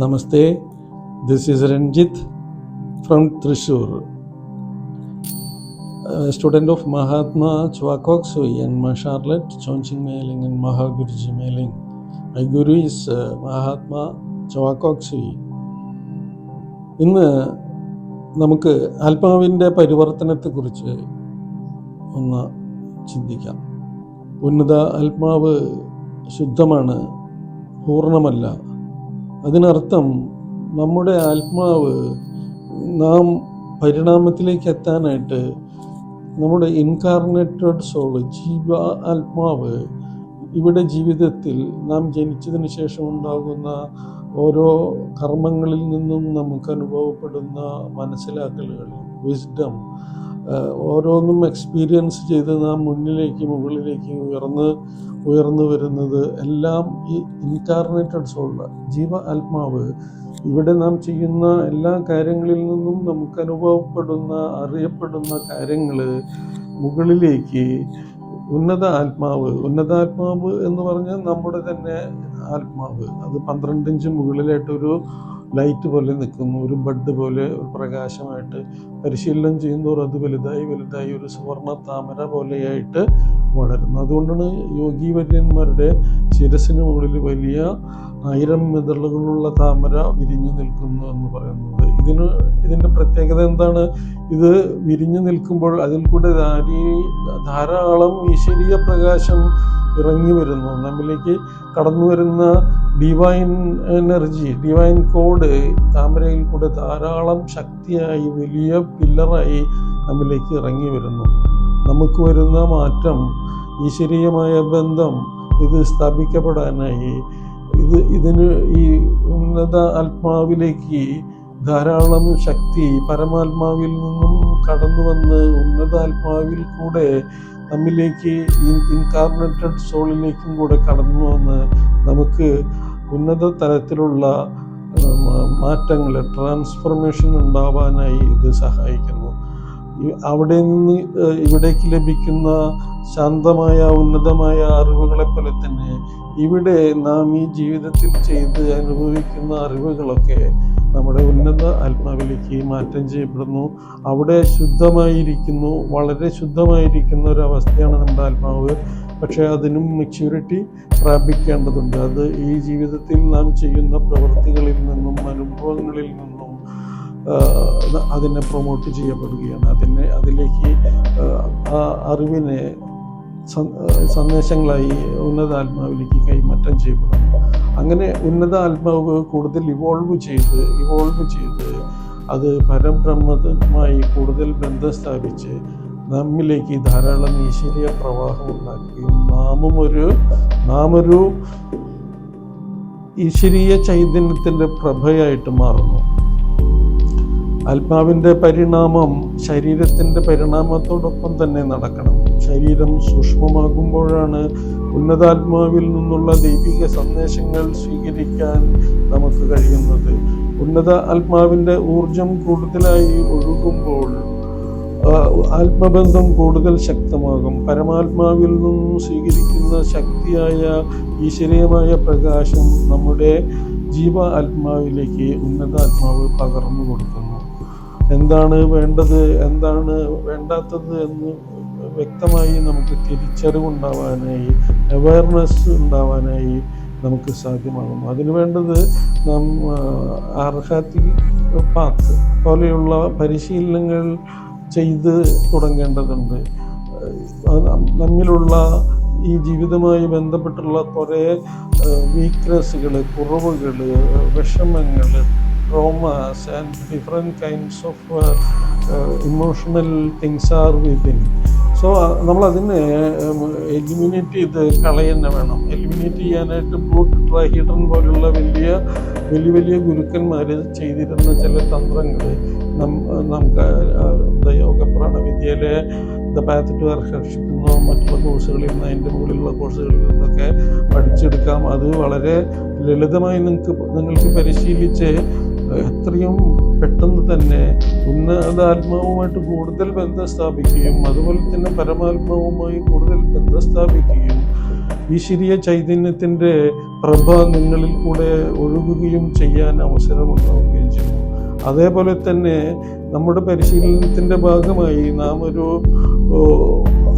Namaste this is Ranjith from Thrissur student of Mahatma Choa Kok Sui and Ma Charlotte ചോൺസിംഗ് മേലിംഗ് and Mahaguruji മേലിംഗ് I guru is Mahatma Choa Kok Sui ഇന്ന് നമുക്ക് ആത്മാവിന്റെ പരിവർത്തനത്തെക്കുറിച്ച് ഒന്ന് ചിന്തിക്കാം. ഉന്നത ആത്മാവ് ശുദ്ധമാണ് പൂർണമല്ല. അതിനർത്ഥം നമ്മുടെ ആത്മാവ് നാം പരിണാമത്തിലേക്ക് എത്താനായിട്ട് നമ്മുടെ ഇൻകാർണേറ്റഡ് സോൾ ജീവ ആത്മാവ് ഇവിടെ ജീവിതത്തിൽ നാം ജനിച്ചതിന് ശേഷം ഉണ്ടാകുന്ന ഓരോ കർമ്മങ്ങളിൽ നിന്നും നമുക്ക് അനുഭവപ്പെടുന്ന മനസ്സിലാക്കലുകൾ വിസ്ഡം ഓരോന്നും എക്സ്പീരിയൻസ് ചെയ്ത് നാം മുന്നിലേക്ക് മുകളിലേക്ക് ഉയർന്ന് ഉയർന്നു വരുന്നത് എല്ലാം ഈ ഇൻകാർണേറ്റഡ് സോൾ ജീവ ആത്മാവ് ഇവിടെ നാം ചെയ്യുന്ന എല്ലാ കാര്യങ്ങളിൽ നിന്നും നമുക്ക് അനുഭവപ്പെടുന്ന അറിയപ്പെടുന്ന കാര്യങ്ങൾ മുകളിലേക്ക് ഉന്നത ആത്മാവ്. ഉന്നതാത്മാവ് എന്ന് പറഞ്ഞാൽ നമ്മുടെ തന്നെ ആത്മാവ്. അത് പന്ത്രണ്ടിഞ്ച് മുകളിലായിട്ടൊരു ലൈറ്റ് പോലെ നിൽക്കുന്നു ഒരു ബഡ് പോലെ ഒരു പ്രകാശമായിട്ട് പരിശീലനം ചെയ്യുന്നവർ അത് വലുതായി വലുതായി ഒരു സുവർണ താമര പോലെയായിട്ട് വളരുന്നു. അതുകൊണ്ടാണ് യോഗീവര്യന്മാരുടെ ശിരസിന് മുകളിൽ വലിയ ആയിരം മിതളുകളുള്ള താമര വിരിഞ്ഞു നിൽക്കുന്നു എന്ന് പറയുന്നത്. ഇതിന് ഇതിന്റെ പ്രത്യേകത എന്താണ്? ഇത് വിരിഞ്ഞു നിൽക്കുമ്പോൾ അതിൽ കൂടെ ധാരി ധാരാളം ഈശ്വരീയ പ്രകാശം ഇറങ്ങി വരുന്നു. നമ്മിലേക്ക് കടന്നു വരുന്ന ഡിവൈൻ എനർജി ഡിവൈൻ കോഡ് താമരയിൽ കൂടെ ധാരാളം ശക്തിയായി വലിയ പില്ലറായി നമ്മിലേക്ക് ഇറങ്ങി വരുന്നു. നമുക്ക് വരുന്ന മാറ്റം ഈശ്വരീയമായ ബന്ധം ഇത് സ്ഥാപിക്കപ്പെടാനായി ഇത് ഇതിന് ഈ ഉന്നത ആത്മാവിലേക്ക് ധാരാളം ശക്തി പരമാത്മാവിൽ നിന്നും കടന്നു വന്ന് ഉന്നത ആത്മാവിൽ കൂടെ നമ്മിലേക്ക് ഇൻകാർണേറ്റഡ് സോളിലേക്കും കൂടെ കടന്നു വന്ന് നമുക്ക് ഉന്നത തലത്തിലുള്ള മാറ്റങ്ങൾ ട്രാൻസ്ഫർമേഷൻ ഉണ്ടാവാനായി ഇത് സഹായിക്കുന്നു. അവിടെ നിന്ന് ഇവിടേക്ക് ലഭിക്കുന്ന ശാന്തമായ ഉന്നതമായ അറിവുകളെ പോലെ തന്നെ ഇവിടെ നാം ഈ ജീവിതത്തിൽ ചെയ്ത് അനുഭവിക്കുന്ന അറിവുകളൊക്കെ നമ്മുടെ ഉന്നത ആത്മാവിലേക്ക് മാറ്റം ചെയ്യപ്പെടുന്നു. അവിടെ ശുദ്ധമായിരിക്കുന്നു വളരെ ശുദ്ധമായിരിക്കുന്ന ഒരു അവസ്ഥയാണ് നമ്മുടെ ആത്മാവ്. പക്ഷേ അതിനും മെച്യൂരിറ്റി പ്രാപിക്കേണ്ടതുണ്ട്. അത് ഈ ജീവിതത്തിൽ നാം ചെയ്യുന്ന പ്രവൃത്തികളിൽ നിന്നും അനുഭവങ്ങളിൽ നിന്നും അതിനെ പ്രൊമോട്ട് ചെയ്യപ്പെടുകയാണ്. അതിനെ അതിലേക്ക് ആ അറിവിനെ സന്ദേശങ്ങളായി ഉന്നത ആത്മാവിലേക്ക് കൈമാറ്റം ചെയ്യപ്പെടുന്നു. അങ്ങനെ ഉന്നത ആത്മാവ് കൂടുതൽ ഇവോൾവ് ചെയ്ത് ഇവോൾവ് ചെയ്ത് അത് പരബ്രഹ്മമായി കൂടുതൽ ബന്ധം സ്ഥാപിച്ച് നമ്മിലേക്ക് ധാരാളം ഈശ്വരീയ പ്രവാഹം ഉണ്ടാക്കുകയും നാമും ഒരു നാം ഒരു ഈശ്വരീയ ചൈതന്യത്തിന്റെ പ്രഭയായിട്ട് മാറുന്നു. ആത്മാവിന്റെ പരിണാമം ശരീരത്തിന്റെ പരിണാമത്തോടൊപ്പം തന്നെ നടക്കണം. ശരീരം സൂക്ഷ്മമാകുമ്പോഴാണ് ഉന്നതാത്മാവിൽ നിന്നുള്ള ദൈവിക സന്ദേശങ്ങൾ സ്വീകരിക്കാൻ നമുക്ക് കഴിയുന്നത്. ഉന്നത ആത്മാവിന്റെ ഊർജം കൂടുതലായി ഒഴുകുമ്പോൾ ആത്മബന്ധം കൂടുതൽ ശക്തമാകും. പരമാത്മാവിൽ നിന്നും സ്വീകരിക്കുന്ന ശക്തിയായ ഈശ്വരീയമായ പ്രകാശം നമ്മുടെ ജീവ ആത്മാവിലേക്ക് ഉന്നതാത്മാവ് പകർന്നു കൊടുക്കുന്നു. എന്താണ് വേണ്ടത് എന്താണ് വേണ്ടാത്തത് എന്ന് വ്യക്തമായി നമുക്ക് തിരിച്ചറിവുണ്ടാവാനായി അവയർനെസ് ഉണ്ടാവാനായി നമുക്ക് സാധ്യമാകും. അതിനു വേണ്ടത് നാം അർഹത്തി പാത്ത് പോലെയുള്ള പരിശീലനങ്ങൾ ചെയ്ത് തുടങ്ങേണ്ടതുണ്ട്. നമ്മിലുള്ള ഈ ജീവിതമായി ബന്ധപ്പെട്ടുള്ള കുറേ വീക്ക്നെസ്സുകൾ കുറവുകൾ വിഷമങ്ങൾ traumas and different kinds of emotional things are within so നമ്മൾ അതിനെ എലിമിനേറ്റ് ചെയ്ത് കളയുന്ന വേണം. എലിമിനേറ്റ് ചെയ്യാനായിട്ട് ബ്ലൂട്ട് ട്രൈഹീഡ്രൻ പോലുള്ള വലിയ വലിയ വലിയ ഗുരുക്കന്മാർ ചെയ്തിരുന്ന ചില തന്ത്രങ്ങൾ നമുക്ക് യോഗ പ്രാണവിദ്യയിലെ ദ പാത്ത് ടു അർഹർഷിപ്പ് എന്നോ മറ്റുള്ള കോഴ്സുകളിൽ നിന്ന് അതിന്റെ മുകളിലുള്ള കോഴ്സുകളിൽ നിന്നൊക്കെ പഠിച്ചെടുക്കാം. അത് വളരെ ലളിതമായി നിങ്ങൾക്ക് നിങ്ങൾക്ക് പരിശീലിച്ച് എത്രയും പെട്ടെന്ന് തന്നെ ഉന്നതാത്മാവുമായിട്ട് കൂടുതൽ ബന്ധം സ്ഥാപിക്കുകയും അതുപോലെ തന്നെ പരമാത്മാവുമായി കൂടുതൽ ബന്ധം സ്ഥാപിക്കുകയും ഈശ്വരീയ ചൈതന്യത്തിന്റെ പ്രഭ നിങ്ങളിൽ കൂടെ ഒഴുകുകയും ചെയ്യാൻ അവസരമുണ്ടാവുകയും അതേപോലെ തന്നെ നമ്മുടെ പരിശീലനത്തിന്റെ ഭാഗമായി നാം ഒരു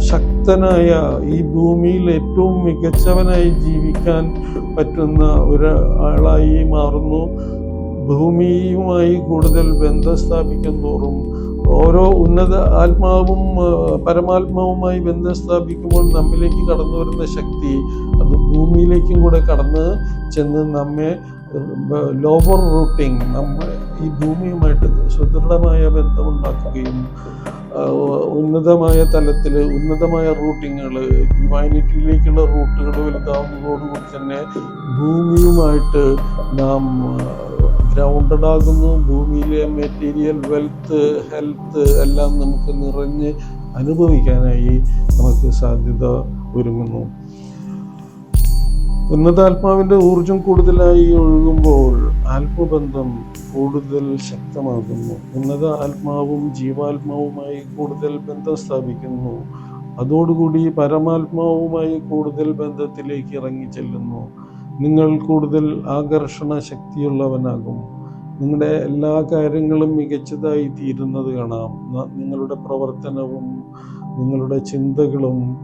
ശക്തനായ ഈ ഭൂമിയിൽ ഏറ്റവും മികച്ചവനായി ജീവിക്കാൻ പറ്റുന്ന ഒരാളായി മാറുന്നു. ഭൂമിയുമായി കൂടുതൽ ബന്ധം സ്ഥാപിക്കും തോറും ഓരോ ഉന്നത ആത്മാവും പരമാത്മാവുമായി ബന്ധം സ്ഥാപിക്കുമ്പോൾ നമ്മിലേക്ക് കടന്നു വരുന്ന ശക്തി അത് ഭൂമിയിലേക്കും കൂടെ കടന്ന് ചെന്ന് നമ്മെ ലോവർ റൂട്ടിങ് നമ്മൾ ഈ ഭൂമിയുമായിട്ട് സുദൃഢമായ ബന്ധമുണ്ടാക്കുകയും ഉന്നതമായ തലത്തിൽ ഉന്നതമായ റൂട്ടിങ്ങുകൾ ഡിവൈനിറ്റിയിലേക്കുള്ള റൂട്ടുകൾ വലുതാവുന്നതോടുകൂടി തന്നെ ഭൂമിയുമായിട്ട് നാം ഗ്രൗണ്ടഡ് ആകുന്നു. ഭൂമിയിലെ മെറ്റീരിയൽ വെൽത്ത് ഹെൽത്ത് എല്ലാം നമുക്ക് നിറഞ്ഞ് അനുഭവിക്കാനായി നമുക്ക് സാധ്യത ഒരുങ്ങുന്നു. ഉന്നതാത്മാവിന്റെ ഊർജം കൂടുതലായി ഒഴുകുമ്പോൾ ആത്മബന്ധം കൂടുതൽ ശക്തമാകുന്നു. ഉന്നത ആത്മാവും ജീവാത്മാവുമായി കൂടുതൽ ബന്ധം സ്ഥാപിക്കുന്നു. അതോടുകൂടി പരമാത്മാവുമായി കൂടുതൽ ബന്ധത്തിലേക്ക് ഇറങ്ങി ചെല്ലുന്നു നിങ്ങൾ കൂടുതൽ ആകർഷണ ശക്തിയുള്ളവനാകും. നിങ്ങളുടെ എല്ലാ കാര്യങ്ങളും മികച്ചതായി തീരുന്നത് കാണാം. നിങ്ങളുടെ പ്രവർത്തനവും നിങ്ങളുടെ ചിന്തകളും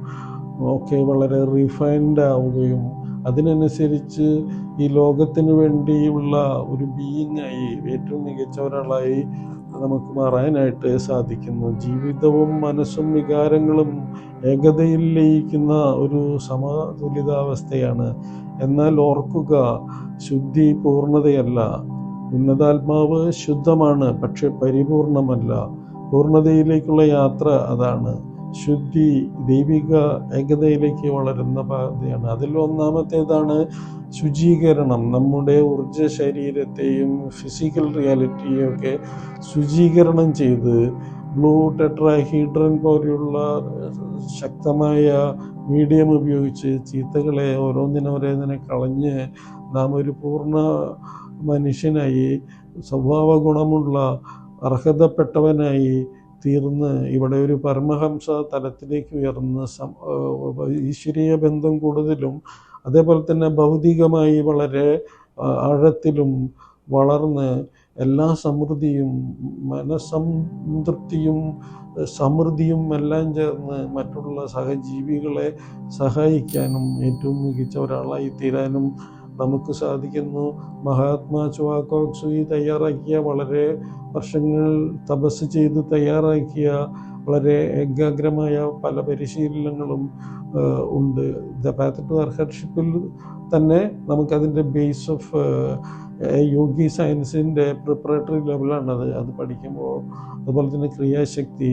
ഒക്കെ വളരെ റിഫൈൻഡ് ആവുകയും അതിനനുസരിച്ച് ഈ ലോകത്തിന് വേണ്ടിയുള്ള ഒരു ബീയിങ്ങായി ഏറ്റവും മികച്ച ഒരാളായി നമുക്ക് മാറാനായിട്ട് സാധിക്കുന്നു. ജീവിതവും മനസ്സും വികാരങ്ങളും ഏകതയിൽ ലയിക്കുന്ന ഒരു സമതുലിതാവസ്ഥയാണ്. എന്നാൽ ഓർക്കുക ശുദ്ധി പൂർണതയല്ല. ഉന്നതാത്മാവ് ശുദ്ധമാണ് പക്ഷെ പരിപൂർണമല്ല. പൂർണതയിലേക്കുള്ള യാത്ര അതാണ്. ശുദ്ധി ദൈവിക ഏകതയിലേക്ക് വളരുന്ന പാതയാണ്. അതിൽ ഒന്നാമത്തേതാണ് ശുചീകരണം. നമ്മുടെ ഊർജ ശരീരത്തെയും ഫിസിക്കൽ റിയാലിറ്റിയും ഒക്കെ ശുചീകരണം ചെയ്ത് ബ്ലൂ ടെട്രാഹീഡ്രൻ പോലെയുള്ള ശക്തമായ മീഡിയം ഉപയോഗിച്ച് ചീത്തകളെ ഓരോന്നിനോരോന്നിനെ കളഞ്ഞ് നാം ഒരു പൂർണ മനുഷ്യനായി സ്വഭാവ ഗുണമുള്ള അർഹതപ്പെട്ടവനായി തീർന്ന് ഇവിടെ ഒരു പരമഹംസ തലത്തിലേക്ക് ഉയർന്ന് ഈശ്വരീയ ബന്ധം കൂടുതലും അതേപോലെ തന്നെ ഭൗതികമായി വളരെ ആഴത്തിലും വളർന്ന് എല്ലാ സമൃദ്ധിയും മനസംതൃപ്തിയും സമൃദ്ധിയും എല്ലാം ചേർന്ന് മറ്റുള്ള സഹജീവികളെ സഹായിക്കാനും ഏറ്റവും മികച്ച ഒരാളായി തീരാനും നമുക്ക് സാധിക്കുന്നു. മഹാത്മാ ചുവാക്കോക്സുയി തയ്യാറാക്കിയ വളരെ വർഷങ്ങൾ തപസ് ചെയ്ത് തയ്യാറാക്കിയ വളരെ ഏകാഗ്രമായ പല പരിശീലനങ്ങളും ഉണ്ട്. ദ പാത്ത് ടു അർഹർഷിപ്പിൽ തന്നെ നമുക്കതിന്റെ ബേസ് ഓഫ് യോഗി സയൻസിന്റെ പ്രിപ്പറേറ്ററി ലെവലാണത് അത്. പഠിക്കുമ്പോൾ അതുപോലെ തന്നെ Kriyashakti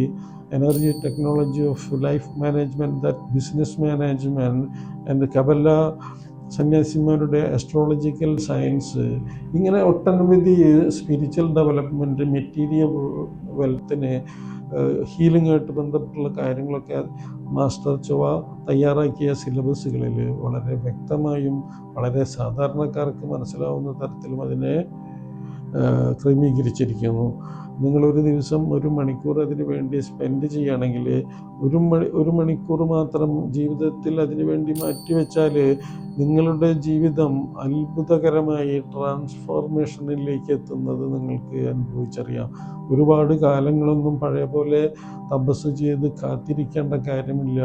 energy technology of life management that business management and Kabbalah സന്യാസിമാരുടെ astrological science ഇങ്ങനെ ഒട്ടനവധി സ്പിരിച്വൽ ഡെവലപ്മെന്റ് മെറ്റീരിയൽ വെൽത്തിന് ഹീലിംഗ് ആയിട്ട് ബന്ധപ്പെട്ടുള്ള കാര്യങ്ങളൊക്കെ മാസ്റ്റർ ചൊവ തയ്യാറാക്കിയ സിലബസുകളിൽ വളരെ വ്യക്തമായും വളരെ സാധാരണക്കാർക്ക് മനസ്സിലാവുന്ന തരത്തിലും അതിനെ ക്രമീകരിച്ചിരിക്കുന്നു. നിങ്ങളൊരു ദിവസം ഒരു മണിക്കൂർ അതിന് വേണ്ടി സ്പെൻഡ് ചെയ്യുകയാണെങ്കിൽ ഒരു മണി ഒരു മണിക്കൂർ മാത്രം ജീവിതത്തിൽ അതിനു വേണ്ടി മാറ്റിവെച്ചാൽ നിങ്ങളുടെ ജീവിതം അത്ഭുതകരമായി ട്രാൻസ്ഫോർമേഷനിലേക്ക് എത്തുന്നത് നിങ്ങൾക്ക് അനുഭവിച്ചറിയാം. ഒരുപാട് കാലങ്ങളൊന്നും പഴയ പോലെ തപസ് ചെയ്ത് കാത്തിരിക്കേണ്ട കാര്യമില്ല.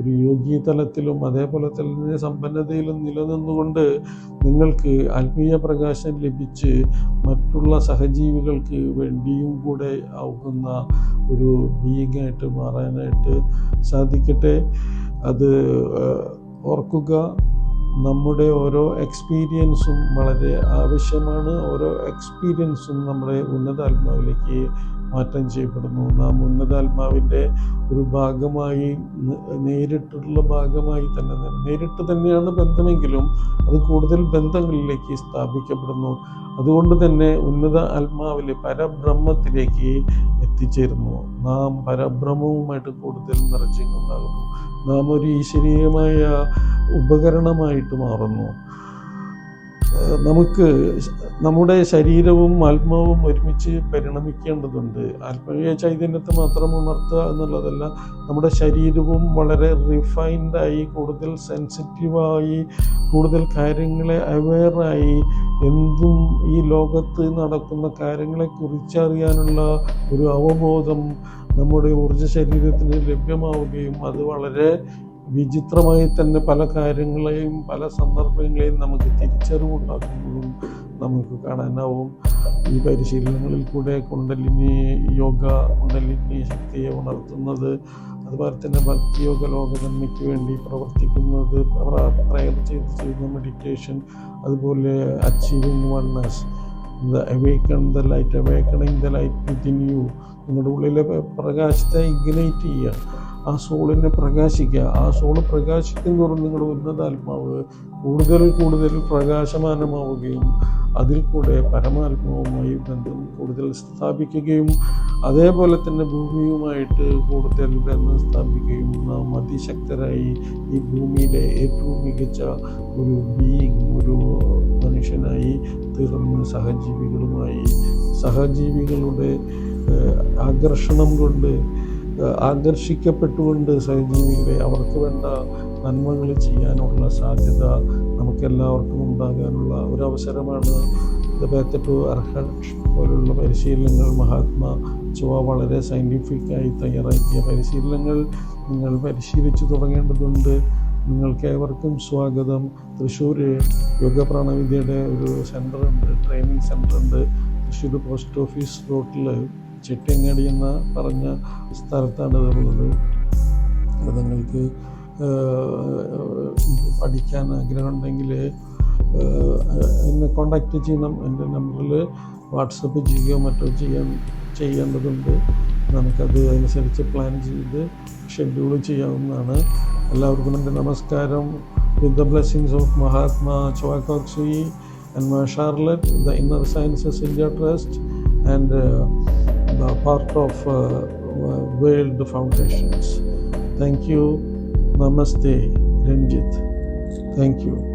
ഒരു യോഗി തലത്തിലും അതേപോലെ തന്നെ സമ്പന്നതയിലും നിലനിന്നുകൊണ്ട് നിങ്ങൾക്ക് ആത്മീയ പ്രകാശം ലഭിച്ച് മറ്റുള്ള സഹജീവികൾക്ക് വേണ്ടിയും കൂടെ ആവുന്ന ഒരു ബീയിങ് മാറാനായിട്ട് സാധിക്കട്ടെ. അത് ഓർക്കുക. നമ്മുടെ ഓരോ എക്സ്പീരിയൻസും വളരെ ആവശ്യമാണ്. ഓരോ എക്സ്പീരിയൻസും നമ്മുടെ ഉന്നതാത്മാവിലേക്ക് മാറ്റം ചെയ്യപ്പെടുന്നു. നാം ഉന്നതാത്മാവിന്റെ ഒരു ഭാഗമായി നേരിട്ടുള്ള ഭാഗമായി തന്നെ നേരിട്ട് തന്നെയാണ് ബന്ധമെങ്കിലും അത് കൂടുതൽ ബന്ധങ്ങളിലേക്ക് സ്ഥാപിക്കപ്പെടുന്നു. അതുകൊണ്ട് തന്നെ ഉന്നത ആത്മാവിലെ പരബ്രഹ്മത്തിലേക്ക് എത്തിച്ചേരുന്നു. നാം പരബ്രഹ്മവുമായിട്ട് കൂടുതൽ നിറച്ചിങ്ങുണ്ടാകുന്നു നാം ഒരു ഈശ്വരീയമായ ഉപകരണമായിട്ട് മാറുന്നു. നമുക്ക് നമ്മുടെ ശരീരവും ആത്മാവും ഒരുമിച്ച് പരിണമിക്കേണ്ടതുണ്ട്. ആത്മീയ ചൈതന്യത്തെ മാത്രം ഉണർത്തുക എന്നുള്ളതല്ല നമ്മുടെ ശരീരവും വളരെ റിഫൈൻഡായി കൂടുതൽ സെൻസിറ്റീവായി കൂടുതൽ കാര്യങ്ങളെ അവെയറായി എന്തും ഈ ലോകത്ത് നടക്കുന്ന കാര്യങ്ങളെ കുറിച്ചറിയാനുള്ള ഒരു അവബോധം നമ്മുടെ ഊർജ ശരീരത്തിന് ലഭ്യമാവുകയും അത് വളരെ വിചിത്രമായി തന്നെ പല കാര്യങ്ങളെയും പല സന്ദർഭങ്ങളെയും നമുക്ക് തിരിച്ചറിവുണ്ടാക്കുന്നതും നമുക്ക് കാണാനാവും. ഈ പരിശീലനങ്ങളിൽ കൂടെ കുണ്ടലിനി യോഗ കുണ്ടലിനി ശക്തിയെ ഉണർത്തുന്നത് അതുപോലെ തന്നെ ഭക്തിയോഗ ലോകനന്മയ്ക്ക് വേണ്ടി പ്രവർത്തിക്കുന്നത് പ്രയർ ചെയ്ത് ചെയ്യുന്ന മെഡിറ്റേഷൻ അതുപോലെ achieving oneness the awaken the light awakening the light within you നിങ്ങളുടെ ഉള്ളിലെ പ്രകാശത്തെ ഇഗ്നൈറ്റ് ചെയ്യുക. ആ സോളിനെ പ്രകാശിക്കുക. ആ സോൾ പ്രകാശിക്കും തോറും നിങ്ങളുടെ ഉന്നതാത്മാവ് കൂടുതൽ കൂടുതൽ പ്രകാശമാനമാവുകയും അതിൽ കൂടെ പരമാത്മാവുമായി ബന്ധം കൂടുതൽ സ്ഥാപിക്കുകയും അതേപോലെ തന്നെ ഭൂമിയുമായിട്ട് കൂടുതൽ ബന്ധം സ്ഥാപിക്കുകയും നാം അതിശക്തരായി ഈ ഭൂമിയിലെ ഏറ്റവും മികച്ച ഒരു ബീയിങ് ഒരു മനുഷ്യനായി തീർന്ന് സഹജീവികളുമായി സഹജീവികളുടെ ആകർഷണം കൊണ്ട് ആകർഷിക്കപ്പെട്ടുകൊണ്ട് സഹജീവികളെ അവർക്ക് വേണ്ട നന്മകൾ ചെയ്യാനുള്ള സാധ്യത നമുക്കെല്ലാവർക്കും ഉണ്ടാകാനുള്ള ഒരവസരമാണ് ബേത്തട്ടു അർഹൻ പോലുള്ള പരിശീലനങ്ങൾ. മഹാത്മാ ചുവ വളരെ സയന്റിഫിക്കായി തയ്യാറാക്കിയ പരിശീലനങ്ങൾ നിങ്ങൾ പരിശീലിച്ചു തുടങ്ങേണ്ടതുണ്ട്. നിങ്ങൾക്ക് ഏവർക്കും സ്വാഗതം. തൃശ്ശൂർ യോഗ പ്രാണവിദ്യയുടെ ഒരു സെന്റർ ഉണ്ട് ട്രെയിനിങ് സെന്റർ ഉണ്ട്. തൃശ്ശൂർ പോസ്റ്റ് ഓഫീസ് റോട്ടിൽ ചെട്ടിയങ്ങാടി എന്ന പറഞ്ഞ സ്ഥലത്താണ് ഇതുള്ളത് നിങ്ങൾക്ക് പഠിക്കാൻ ആഗ്രഹമുണ്ടെങ്കിൽ എന്നെ കോണ്ടാക്റ്റ് ചെയ്യണം. എന്റെ നമ്പറിൽ വാട്സപ്പ് ചെയ്യുകയോ മറ്റോ ചെയ്യാൻ ചെയ്യേണ്ടതുണ്ട്. നമുക്കത് അനുസരിച്ച് പ്ലാൻ ചെയ്ത് ഷെഡ്യൂൾ ചെയ്യാവുന്നതാണ്. എല്ലാവർക്കും എന്റെ നമസ്കാരം. With the blessings of Mahatma Choa Kok Sui and Ma Charlotte the inner sciences India trust and the part of uh, World Foundations. Thank you. Namaste, Ranjit. Thank you.